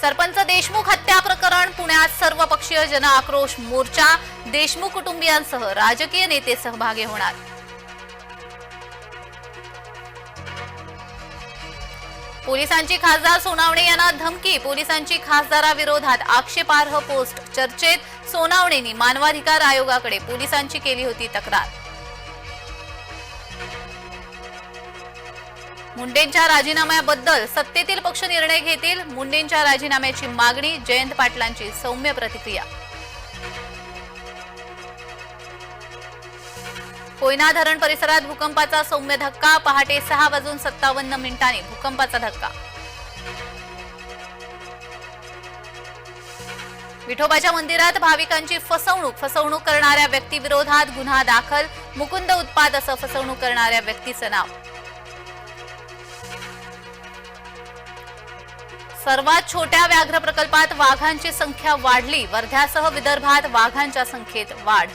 सरपंच देशमुख हत्या प्रकरण पुण्यात सर्वपक्षीय जन आक्रोश मोर्चा देशमुख कुटुंबियांसह राजकीय नेते सहभागी होणार. पोलिसांची खासदार सोनावणे यांना धमकी पोलिसांची खासदाराविरोधात आक्षेपार्ह पोस्ट चर्चेत सोनावणेंनी मानवाधिकार आयोगाकडे पोलिसांची केली होती तक्रार. मुंडेंच्या राजीनाम्याबद्दल सत्तेतील पक्ष निर्णय घेतील. मुंडेंच्या राजीनाम्याची मागणी जयंत पाटलांची सौम्य प्रतिक्रिया. कोयना धरण परिसरात भूकंपाचा सौम्य धक्का पहाटे सहा वाजून सत्तावन्न मिनिटांनी भूकंपाचा धक्का. विठोबाच्या मंदिरात भाविकांची फसवणूक फसवणूक करणाऱ्या व्यक्तीविरोधात गुन्हा दाखल. मुकुंद उत्पाद असं फसवणूक करणाऱ्या व्यक्तीचं नाव. सर्वात छोट्या व्याघ्र प्रकल्पात वाघांची संख्या वाढली. वर्ध्यासह विदर्भात वाघांच्या संख्येत वाढ.